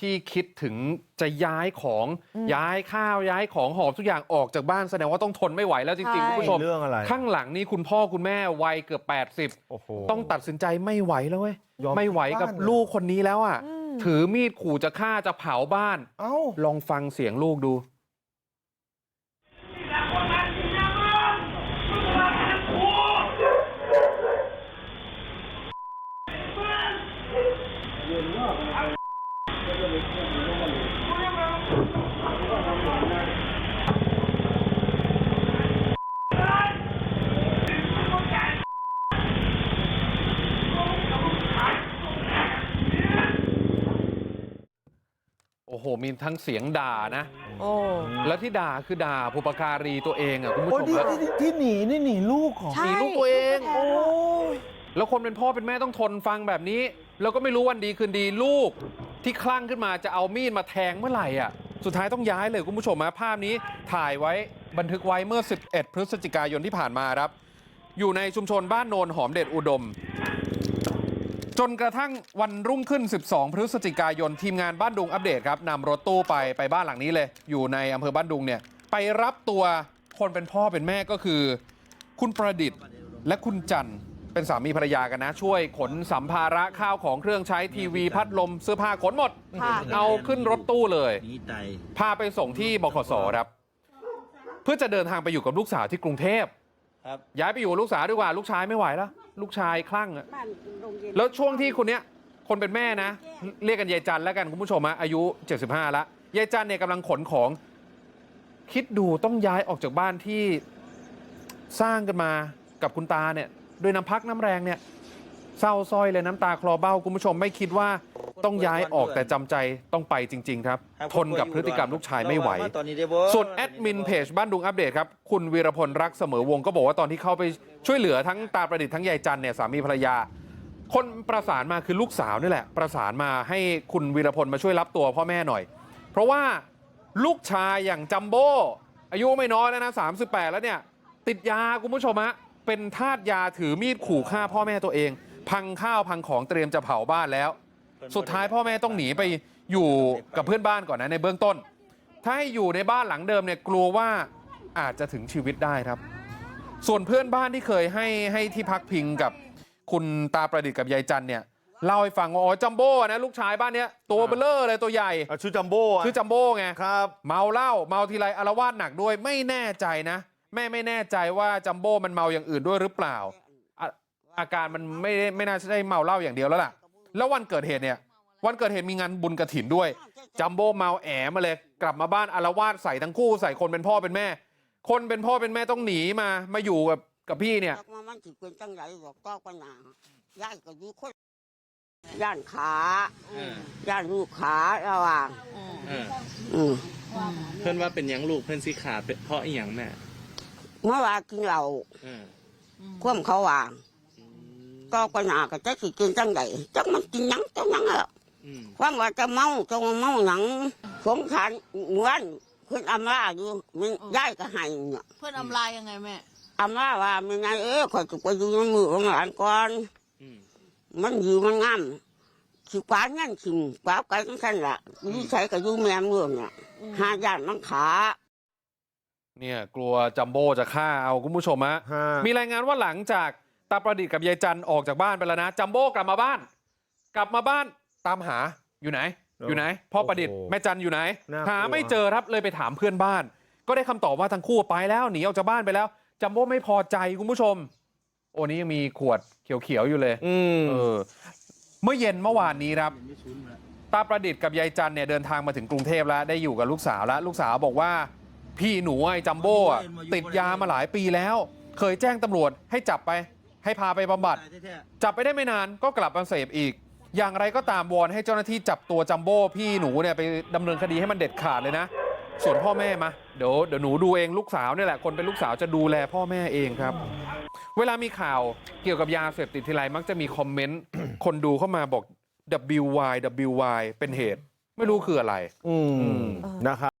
ที่คิดถึงจะย้ายของย้ายข้าวย้ายของหอบทุกอย่างออกจากบ้านแสดงว่าต้องทนไม่ไหวแล้วจริงๆใช่คุณผู้ชมเรื่องอะไรข้างหลังนี่คุณพ่อคุณแม่วัยเกือบโอ้โห80ต้องตัดสินใจไม่ไหวแล้วเว้ยยอมไม่ไหวกับบ้านเลยลูกคนนี้แล้วอะถือมีดขู่จะฆ่าจะเผาบ้านเอ้าลองฟังเสียงลูกดู โอ้โห มีทั้งเสียงด่านะ โอ้แล้วที่ด่าคือด่าบุปการีตัวเองอะคุณผู้โอ้ชมที่แล้วที่ที่หนีนี่หนีลูกเหรอใช่มีลูกตัวเอง โอ้แล้วคนเป็นพ่อเป็นแม่ต้องทนฟังแบบนี้ แล้วก็ไม่รู้วันดีคืนดีลูก ที่คลั่งขึ้นมาจะเอามีดมาแทงเมื่อไหร่อะสุดท้ายต้องย้ายเลยคุณผู้ชมนะภาพนี้ถ่ายไว้บันทึกไว้เมื่อ 11 พฤศจิกายนที่ผ่านมาครับ อยู่ในชุมชนบ้านโนนหอมเด็ดอุดม จนกระทั่งวันรุ่งขึ้น 12 พฤศจิกายนทีมงานบ้านดุงอัปเดตครับนำรถตู้ไปไปบ้านหลังนี้เลย อยู่ในอำเภอบ้านดุงเนี่ยไปรับตัวคนเป็นพ่อเป็นแม่ก็คือ คุณประดิษฐ์และคุณจันทร์ เป็นสามีภรรยากันนะ ช่วยขนสัมภาระข้าวของเครื่องใช้ทีวีพัดลมเสื้อผ้าขนหมดค่ะเอาขึ้นรถตู้เลยหนีไตพาไปส่งที่บขสครับ เพื่อจะเดินทางไปอยู่กับลูกสาวที่กรุงเทพครับย้ายไปอยู่กับลูกสาวดีกว่าลูกชายไม่ไหวแล้วลูกชายคลั่งอะบ้านโรงเย็นแล้วช่วงที่คนเนี้ยคนเป็นแม่นะ เรียกกันยายจันแล้วกันคุณผู้ชมอะอายุ 75 แล้วยายจันเนี่ยกำลังขนของ คิดดูต้องย้ายออกจากบ้านที่สร้างกันมากับคุณตาเนี่ย ด้วยน้ำพักน้ำแรงเนี่ยเศร้าสร้อยเลยน้ำตาคลอเบ้าคุณผู้ชมไม่คิดว่าต้องย้ายออกแต่จำใจต้องไปจริง ๆ ครับ ทนกับพฤติกรรมลูกชายไม่ไหวตอนนี้ได้บ่ส่วนแอดมินเพจบ้านดุงอัปเดตครับ คุณวีรพลรักเสมอวงก็บอกว่าตอนที่เข้าไปช่วยเหลือทั้งตาประดิษฐ์ทั้งยายจันเนี่ยสามีภรรยา คนประสานมาคือลูกสาวนี่แหละ ประสานมาให้คุณวีรพลมาช่วยรับตัวพ่อแม่หน่อย เพราะว่าลูกชายอย่างจัมโบ้อายุไม่น้อยแล้วนะ38 แล้วเนี่ยติดยาคุณผู้ชมฮะ เป็นทาสยาถือมีดขู่ฆ่าพ่อแม่ตัวเอง พังข้าวพังของเตรียมจะเผาบ้านแล้ว สุดท้ายพ่อแม่ต้องหนีไปอยู่กับเพื่อนบ้านก่อนนะในเบื้องต้น ถ้าให้อยู่ในบ้านหลังเดิมเนี่ยกลัวว่าอาจจะถึงชีวิตได้ครับ ส่วนเพื่อนบ้านที่เคยให้ให้ที่พักพิงกับคุณตาประดิษฐ์กับยายจันเนี่ยเล่าให้ฟังว่าอ๋อจัมโบ้นะลูกชายบ้านเนี้ยตัวเบลเลอร์เลยตัวใหญ่อะชื่อจัมโบ้อะชื่อจัมโบ้ไงครับเมาเหล้าเมาทีไรอารวาสหนักด้วยไม่แน่ใจนะ แม่ไม่แน่ใจว่าจัมโบ้มันเมาอย่างอื่นด้วยหรือเปล่าอะอาการมันไม่ได้ไม่น่าจะได้เมาเหล้าอย่างเดียวแล้วล่ะแล้ววันเกิดเหตุเนี่ยวันเกิดเหตุมีงานบุญกระถินด้วยจัมโบ้เมาแอมาเลยกลับมาบ้านอารวาสใส่ทั้งคู่ใส่คนเป็นพ่อเป็นแม่ คนเป็นพ่อเป็นแม่ต้องหนีมามาอยู่กับกับพี่เนี่ยจักว่ามันสิเป็นจังไรบอกก็ปัญหาย่านก็อยู่คนย่านขาเออย่านลูกขาระหว่างเอออืมเพื่อนว่าเป็นหยังลูกเพื่อนสิขาเป็นเพราะอีหยังแม่ เมื่อวานกินเหล้าเออคว่ำเขาวางอืมก็ปัญหาก็จะสิกินจังไรจักมันกินหยังจังหยังอะอืมความว่าจะเมาจะมาเมาหนังสงสารเหมือนคุณอำลาอยู่มันย่ายก็ให้เนี่ยเพื่อนอำลายยังไงแม่อำลาว่าไม่ไงเอ้ขอยจะไปอยู่ในมือของหลานก่อน อืมมันอยู่มันงามสิกวาดงั้นสิกวาดไก่กันละอยู่ใส่กับอยู่แม่เมืองเนี่ยหาย่านมันขา เนี่ยกลัวจัมโบ้จะฆ่าเอาคุณผู้ชมฮะฮะมีรายงานว่าหลังจากตาประดิษฐ์กับยายจันออกจากบ้านไปแล้วนะจัมโบ้กลับมาบ้าน กลับมาบ้านตามหาอยู่ไหน อยู่ไหนพ่อประดิษฐ์โอ้โหแม่จันอยู่ไหนน่ากลัวหาไม่เจอครับเลยไปถามเพื่อนบ้าน ก็ได้คำตอบว่าทั้งคู่ไปแล้วหนีออกจากบ้านไปแล้วจัมโบ้ไม่พอใจคุณผู้ชม โอ้นี้ยังมีขวดเขียวๆอยู่เลย อืมเออ เมื่อเย็นเมื่อวานนี้ครับตาประดิษฐ์กับยายจันเนี่ยเดินทางมาถึงกรุงเทพแล้วได้อยู่กับลูกสาวแล้วลูกสาวบอกว่า พี่หนูไอ้จัมโบ้อะติดยามาหลายปีแล้ว เคยแจ้งตำรวจให้จับไป ให้พาไปบำบัด จับไปได้ไม่นานก็กลับมาเสพอีก อย่างไรก็ตามวอนให้เจ้าหน้าที่จับตัวจัมโบ้พี่หนูเนี่ยไปดำเนินคดีให้มันเด็ดขาดเลยนะ ส่วนพ่อแม่มาเดี๋ยวเดี๋ยวหนูดูเองลูกสาวเนี่ยแหละคนเป็นลูกสาวจะดูแลพ่อแม่เองครับ เวลามีข่าวเกี่ยวกับยาเสพติดทีไรมักจะมีคอมเมนต์คนดูเข้ามาบอก WY WY เป็นเหตุ ไม่รู้คืออะไร อืมนะครับ